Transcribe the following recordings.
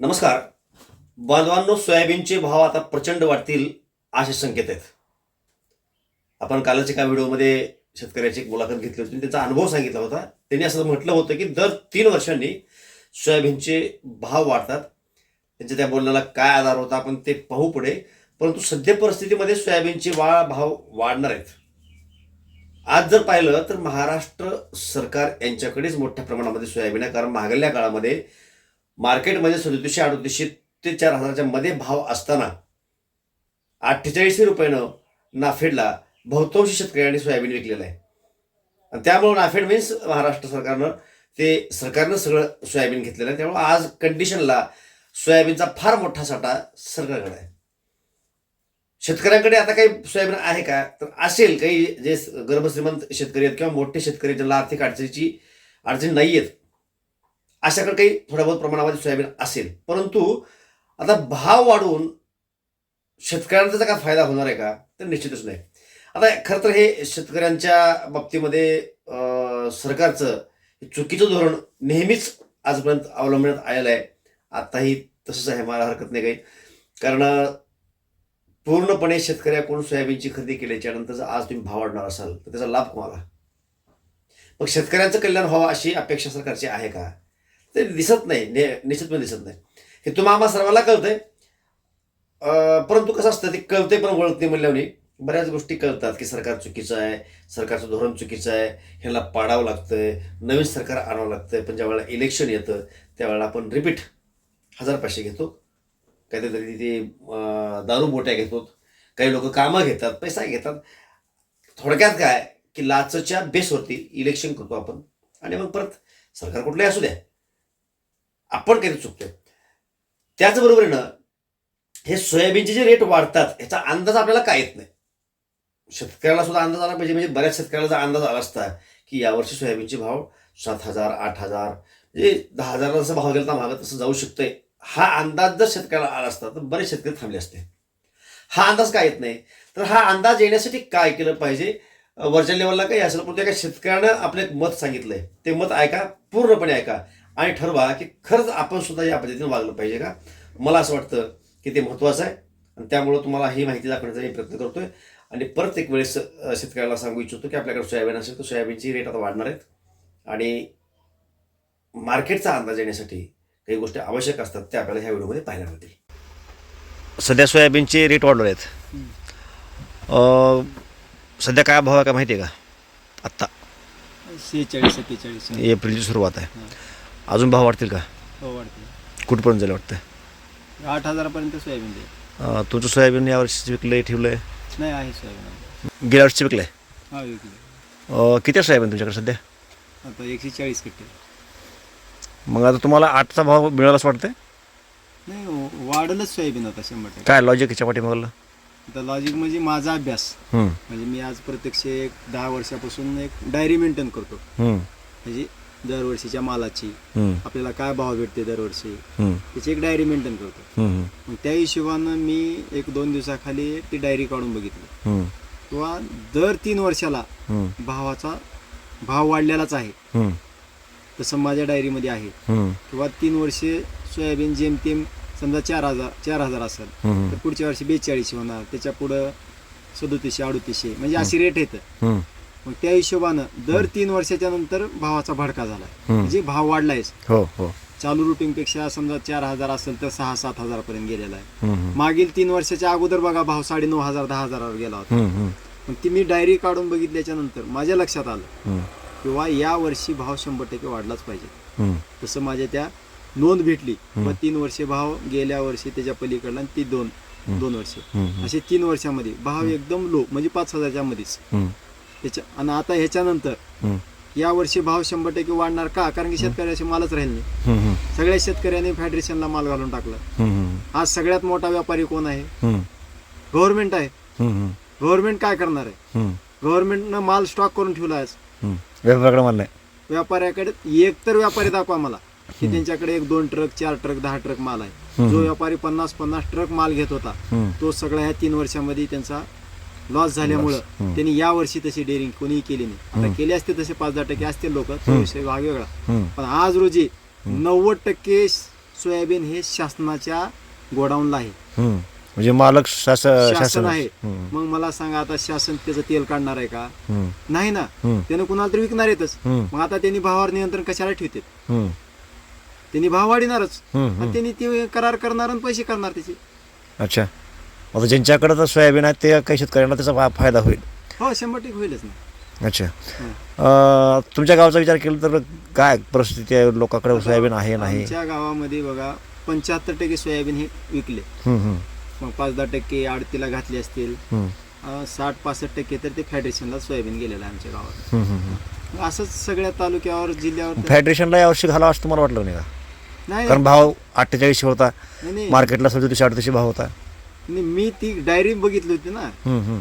नमस्कार. बांधवांनो सोयाबीनचे भाव आता प्रचंड वाढतील असे संकेत आहेत. आपण कालच एका व्हिडिओमध्ये शेतकऱ्याची एक मुलाखत घेतली होती. त्यांचा अनुभव सांगितला होता. त्यांनी असं म्हटलं होतं की दर तीन वर्षांनी सोयाबीनचे भाव वाढतात. त्यांच्या त्या बोलण्याला काय आधार होता आपण ते पाहू पुढे. परंतु सध्या परिस्थितीमध्ये सोयाबीनचे वा भाव वाढणार आहेत. आज जर पाहिलं तर महाराष्ट्र सरकार यांच्याकडेच मोठ्या प्रमाणामध्ये सोयाबीन आहे. कारण महागल्या काळामध्ये मार्केटमध्ये सदतीसशे अडतीसशे ते चार हजाराच्या मध्ये भाव असताना अठ्ठेचाळीसशे रुपयानं नाफेडला बहुतांश शेतकऱ्यांनी सोयाबीन विकलेलं आहे. आणि त्यामुळे नाफेड मीन्स महाराष्ट्र सरकारनं ते सरकारनं सगळं सोयाबीन घेतलेलं आहे. त्यामुळे आज कंडिशनला सोयाबीनचा फार मोठा साठा सरकारकडे आहे. शेतकऱ्यांकडे आता काही सोयाबीन आहे का? तर असेल काही जे गर्भश्रीमंत शेतकरी आहेत किंवा मोठे शेतकरी ज्यांना आर्थिक अडचणीची अडचणी नाही आहेत अशाकडे काही थोड्या बहुत प्रमाणामध्ये सोयाबीन असेल. परंतु आता भाव वाढून शेतकऱ्यांचा काय फायदा होणार आहे का? तर निश्चितच नाही. आता खरं तर हे शेतकऱ्यांच्या बाबतीमध्ये सरकारचं चुकीचं धोरण नेहमीच आजपर्यंत अवलंबण्यात आलेलं आहे. आताही तसंच आहे मला हरकत नाही काही. कारण पूर्णपणे शेतकऱ्याकडून सोयाबीनची खरेदी केल्याच्यानंतर जर आज तुम्ही भाव वाढणार असाल तर त्याचा लाभ कोणाला? मग शेतकऱ्यांचं कल्याण व्हावं अशी अपेक्षा सरकारची आहे का? ते दिसत नाही ने निश्चितपणे दिसत नाही. हे तुम्हा आम्हा सर्वांना कळतंय. परंतु कसं असतं ते कळते पण ओळखते नाही म्हणल्याने बऱ्याच गोष्टी कळतात की सरकार चुकीचं आहे सरकारचं धोरण चुकीचं आहे ह्याला पाडावं लागतंय नवीन सरकार आणावं लागतंय पण ज्या वेळेला इलेक्शन येतं त्यावेळेला आपण रिपीट हजार पैसे घेतो. काहीतरी ते दारू बोट्या घेतो काही लोक कामं घेतात पैसा घेतात. थोडक्यात काय की लाचच्या बेसवरती इलेक्शन करतो आपण. आणि मग परत सरकार कुठलंही असू द्या. आपण काही चुकतोय. त्याचबरोबरीनं हे सोयाबीनचे जे रेट वाढतात ह्याचा अंदाज आपल्याला काय येत नाही. शेतकऱ्याला सुद्धा अंदाज आला पाहिजे म्हणजे बऱ्याच शेतकऱ्याला जर अंदाज आला असता की यावर्षी सोयाबीनचे भाव सात हजार आठ हजार म्हणजे दहा हजाराला जसं भाव गेला मागं तसं जाऊ शकतंय. हा अंदाज जर शेतकऱ्याला आला असता तर बरेच शेतकरी थांबले असते. हा अंदाज काय येत नाही? तर हा अंदाज येण्यासाठी काय केलं पाहिजे? वरच्या लेवलला काही असेल पण त्या शेतकऱ्यानं आपलं एक मत सांगितलंय. ते मत ऐका पूर्णपणे ऐका. आणि ठरवा की खरंच आपण सुद्धा या पद्धतीने वागलं पाहिजे का? मला असं वाटतं की ते महत्त्वाचं आहे. आणि त्यामुळं तुम्हाला ही माहिती दाखवण्याचा मी प्रयत्न करतोय. आणि परत एक वेळेस शेतकऱ्याला सांगू इच्छितो की आपल्याकडे सोयाबीन असेल तर सोयाबीनची रेट आता वाढणार आहेत. आणि मार्केटचा अंदाज येण्यासाठी काही गोष्टी आवश्यक असतात त्या आपल्याला ह्या व्हिडिओमध्ये पाहायला मिळतील. सध्या सोयाबीनचे रेट वाढणार आहेत. सध्या काय भाव आहे का माहिती आहे का? आत्ता. शेहेचाळीस सत्तेचाळीस. एप्रिलची सुरुवात आहे. अजून भाव वाढतील का? हो वाढते कुठपर्यंत जाईल वाटतं आठ हजारापर्यंत सोयाबीन दे अं, तुमचं सोयाबीन यावर्षी विकलंय ठेवलंय? नाही आहे सोयाबीन. गेल्या वर्षी विकलंय? हा विकले अं, किती आहे सोयाबीन तुमच्याकडे सध्या? आता एकशे चाळीस कट्टे. मग आता तुम्हाला आठचा भाव मिळाला असं वाटतंय? नाही हो, वाढलंच सोयाबीन आता शंभर टक्के. काय लॉजिक याच्या पाठीमागलं? आता लॉजिक म्हणजे माझा अभ्यास. हम्म, म्हणजे मी आज प्रत्यक्ष एक दहा वर्षापासून एक डायरी मेंटेन करतो. हम्म, म्हणजे दरवर्षीच्या मालाची आपल्याला काय भाव भेटते दरवर्षी? त्याची एक डायरी मेंटेन करतो. मग त्या हिशोबानं मी एक दोन दिवसाखाली ती डायरी काढून बघितली. किंवा दर तीन वर्षाला भावाचा भाव वाढलेलाच आहे. तसं माझ्या डायरीमध्ये आहे. किंवा तीन वर्षे सोयाबीन जेमतेम समजा चार हजार चार हजार असेल तर पुढच्या वर्षी बेचाळीसशे होणार. त्याच्या पुढं सदोतीसशे अडोतीसशे म्हणजे अशी रेट येतं. मग त्या हिशोबानं दर तीन वर्षाच्या नंतर भावाचा भडका झाला. म्हणजे भाव वाढलायच. हो हो. चालू रुटीनपेक्षा समजा चार हजार असेल तर सहा सात हजारापर्यंत गेलेला आहे. मागील तीन वर्षाच्या अगोदर बघा भाव साडे नऊ हजार दहा हजारावर गेला होता. मग ती मी डायरी काढून बघितल्याच्या नंतर माझ्या लक्षात आलं किंवा या वर्षी भाव शंभर टक्के वाढलाच पाहिजे. तसं माझ्या त्या नोंद भेटली. व तीन वर्षे भाव गेल्या वर्षी त्याच्या पलीकडला ती दोन दोन वर्षे. असे तीन वर्षामध्ये भाव एकदम लो म्हणजे पाच हजारच्या मध्येच. त्याच्या आणि आता ह्याच्यानंतर या वर्षी भाव शंभर टक्के वाढणार का? कारण की शेतकऱ्याचे मालच राहील नाही. सगळ्या शेतकऱ्यांनी फेडरेशनला माल घालून टाकला. आज सगळ्यात मोठा व्यापारी कोण आहे? गव्हर्नमेंट आहे. गव्हर्नमेंट काय करणार आहे? गव्हर्नमेंटनं माल स्टॉक करून ठेवला आहे. व्यापाऱ्याकडे एक तर व्यापारी दाखवा मला की त्यांच्याकडे एक दोन ट्रक चार ट्रक दहा ट्रक माल आहे. जो व्यापारी पन्नास पन्नास ट्रक माल घेत होता तो सगळ्या ह्या तीन वर्षामध्ये त्यांचा लॉस झाल्यामुळं. त्यांनी या वर्षी तशी डेअरिंग कोणीही केली नाही. आता केले असते तसे पाच दहा टक्के असतील लोक तो. विषय भाग वेगळा पण आज रोजी नव्वद टक्के सोयाबीन हे शासनाच्या गोडाऊनला आहे. म्हणजे मालक शासन आहे. मग मला सांगा आता शासन त्याचं तेल काढणार आहे का. नाही ना. त्यानं कुणाला तरी विकणार येतच. मग आता त्यांनी भावावर नियंत्रण कशाला हम्म. त्यांनी भाव. मग त्यांनी ते करार करणार आणि पैसे करणार त्याचे अच्छा आता ज्यांच्याकडे तर सोयाबीन आहे ते काही शेतकऱ्यांना त्याचा फायदा होईल. हो शंभर टक्के होईलच ना. अच्छा. अं, तुमच्या गावचा विचार केला तर काय परिस्थिती आहे? लोकांकडे सोयाबीन आहे नाही? आमच्या गावामध्ये बघा पंच्याहत्तर टक्के सोयाबीन हे विकले. हम्म, हम्म, मग पाच दहा टक्के आडतीला घातले असतील. हम्म, अं, साठ पासष्ट टक्के तर ते फेडरेशनला सोयाबीन गेलेलं आहे आमच्या गावात. हम्म, हम्म. मग असंच सगळ्या तालुक्यावर जिल्ह्यावर तर- फेडरेशनला यावर्षी घालावं असं तुम्हाला वाटलं नाही का? नाही कारण भाव अठ्ठेचाळीसशे होता. नाही, नाही. मार्केटला सदतीसशे अडतीसशे भाव होता. नाही, मी ती डायरी बघितली होती ना हम्म, हम्म,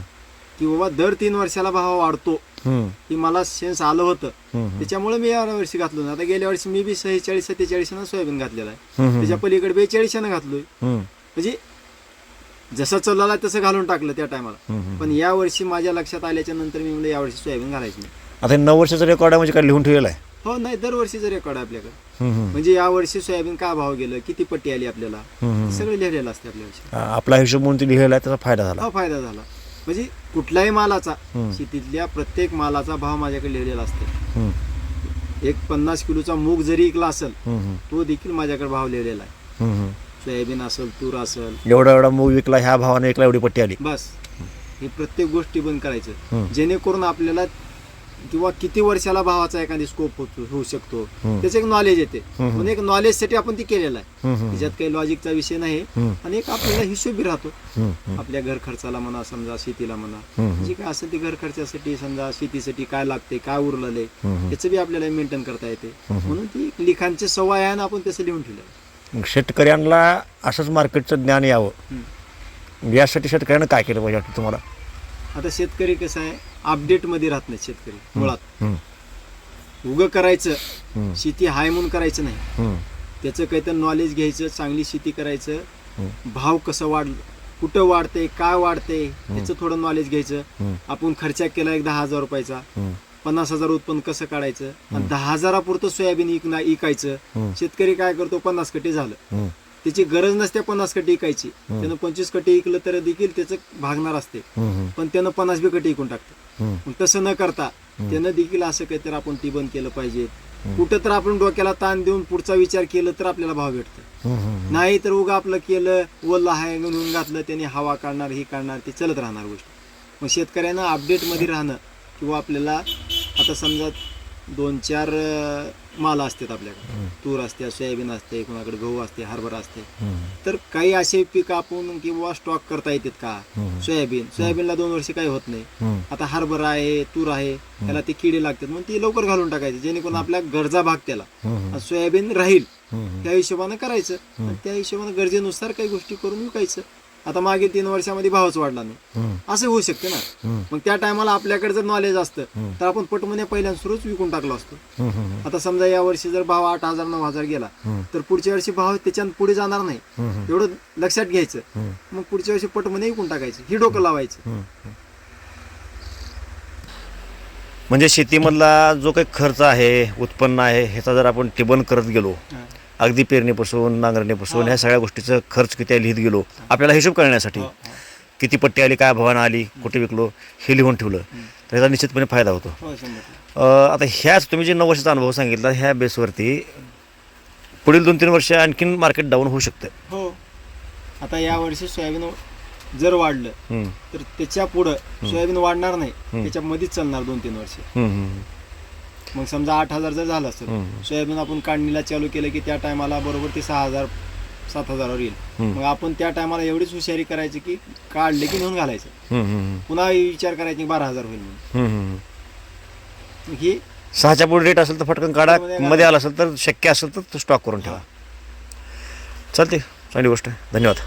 की बाबा दर तीन वर्षाला भाव वाढतो. हम्म, ही मला सेन्स आलं होतं. हम्म, हम्म. त्याच्यामुळे मी या वर्षी घातलो ना आता गेल्या वर्षी मी बी सत्तेचाळीस सत्तेचाळीसनं सोयाबीन घातलेलं आहे. हम्म, त्याच्या पलीकडे बेचाळीसनं घातलोय. हम्म, म्हणजे जसं चालला तसं घालून टाकलं त्या टायमाला हम्म, हम्म. पण या वर्षी माझ्या लक्षात आल्याच्यानंतर मी म्हणलं यावर्षी सोयाबीन घालायचं नाही. आता हे नऊ वर्षाचा रेकॉर्ड आहे म्हणजे काय लिहून ठेवलेला आहे? हो नाही दरवर्षीचं रेकॉर्ड आहे आपल्याकडे. म्हणजे या वर्षी सोयाबीन का भाव गेलं? किती पट्टी आली आपल्याला. सगळं लिहिलेलं असते आपल्या आपला हिशोब म्हणून ते लिहिलेला त्याचा फायदा झाला. हा फायदा झाला. म्हणजे कुठल्याही मालाचा. शेतीतल्या प्रत्येक मालाचा भाव माझ्याकडे लिहिलेला असतो. एक पन्नास किलोचा मूग जरी इकला असेल तो देखील माझ्याकडे भाव लिहिलेला आहे. सोयाबीन असेल तूर असेल. एवढा एवढा मूग विकला ह्या भावाने विकला एवढी पट्टी आली. बस. हे प्रत्येक गोष्टी बंद करायचं. जेणेकरून आपल्याला किंवा किती वर्षाला भावाचा एखादी स्कोप होतो होऊ शकतो. त्याचं एक नॉलेज येते. म्हणून एक नॉलेजसाठी आपण ती केलेलं आहे. त्याच्यात काही लॉजिकचा विषय नाही. आणि एक आपल्याला हिशोबी राहतो. आपल्या घर खर्चाला म्हणा समजा शेतीला म्हणा. जे काय असेल ते घर खर्चासाठी समजा शेतीसाठी काय लागते काय उरलेले. त्याचं बी आपल्याला मेंटेन करता येते. म्हणून ती लिखाणची सवय आहे आपण तसं लिहून ठेवलं शेतकऱ्यांना असंच मार्केटचं ज्ञान यावं. यासाठी शेतकऱ्यांना काय केलं पाहिजे तुम्हाला? आता शेतकरी कसं आहे अपडेटमध्ये राहत नाही शेतकरी मुळात. उगं करायचं शेती हाय म्हणून करायचं नाही. त्याचं काहीतरी नॉलेज घ्यायचं चांगली शेती करायचं. भाव कसं वाढ कुठं वाढते काय वाढते त्याचं थोडं नॉलेज घ्यायचं. आपण खर्च केला एक दहा हजार रुपयाचा. पन्नास हजार उत्पन्न कसं काढायचं? आणि दहा हजारापुरतं सोयाबीन इकायचं. शेतकरी काय करतो पन्नास कटी झालं. त्याची गरज नसते पन्नास कटी इकायची. त्यानं पंचवीस कटी इकलं तर देखील त्याचं भागणार असते. पण त्यानं पन्नास बी कटी इकून टाकतं. तसं न करता त्यानं देखील असं काहीतरी आपण ती बंद केलं पाहिजे. कुठं तर आपण डोक्याला ताण देऊन पुढचा विचार केलं तर आपल्याला भाव भेटतो. नाही तर उगा आपलं केलं वल्ल आहे म्हणून घातलं त्याने हवा काढणार ही काढणार ते चलत राहणार गोष्ट. मग शेतकऱ्यांना अपडेटमध्ये राहणं किंवा आपल्याला आता समजा दोन चार माल असतात आपल्याकडे. तूर असते सोयाबीन असते कोणाकडे गहू असते हरभरा असते. तर काही असे पीक आपण किंवा स्टॉक करता येतात का? सोयाबीन. सोयाबीनला दोन वर्ष काही होत नाही. आता हरभरा आहे तूर आहे त्याला ते किडे लागतात. मग ती लवकर घालून टाकायचे जेणेकरून आपल्या गरजा भाग त्याला. सोयाबीन राहील. त्या हिशोबानं करायचं. त्या हिशोबानं गरजेनुसार काही गोष्टी करून विकायचं. आता मागे तीन वर्षामध्ये भावच वाढला नाही. असं होऊ शकते ना. मग त्या टायमाला आपल्याकडे जर नॉलेज असतं तर आपण पटमने पहिल्यांदा सुरूच विकून टाकलो असतो. आता समजा या वर्षी जर भाव आठ हजार नऊ हजार गेला तर पुढच्या वर्षी भाव त्याच्यात पुढे जाणार नाही. एवढं लक्षात घ्यायचं. मग पुढच्या वर्षी पटमने विकून टाकायचं. ही डोकं लावायचं. म्हणजे शेतीमधला जो काही खर्च आहे उत्पन्न आहे ह्याचा जर आपण टिबन करत गेलो अगदी पेरणीपासून नांगरणीपासून ह्या सगळ्या गोष्टीचं खर्च किती आहे लिहित गेलो. आपल्याला हिशोब करण्यासाठी किती पट्टी आली काय भावानं आली कुठे विकलो हे लिहून ठेवलं. तर ह्याचा निश्चितपणे फायदा होतो. हो आता ह्याच तुम्ही जे नऊ वर्षाचा अनुभव सांगितला ह्या बेसवरती पुढील दोन तीन वर्ष आणखीन मार्केट डाऊन होऊ शकतं हो. आता या वर्षी सोयाबीन जर वाढलं तर त्याच्या पुढं सोयाबीन वाढणार नाही त्याच्या मध्येच चालणार दोन तीन वर्ष. मग समजा आठ हजार जर झालं असेल. सोयाबीन आपण काढणीला चालू केलं की त्या टायमाला बरोबर ते सहा हजार सात हजारावर येईल. मग आपण त्या टायमाला एवढीच हुशारी करायची की काढले की नेऊन घालायचं. पुन्हा विचार करायचा बारा हजार होईल म्हणून. ही सहाच्या पुढे रेट असेल तर फटकन काढा. मध्ये आला असेल तर शक्य असेल तर स्टॉक करून ठेवा. चालते चांगली गोष्ट आहे. धन्यवाद.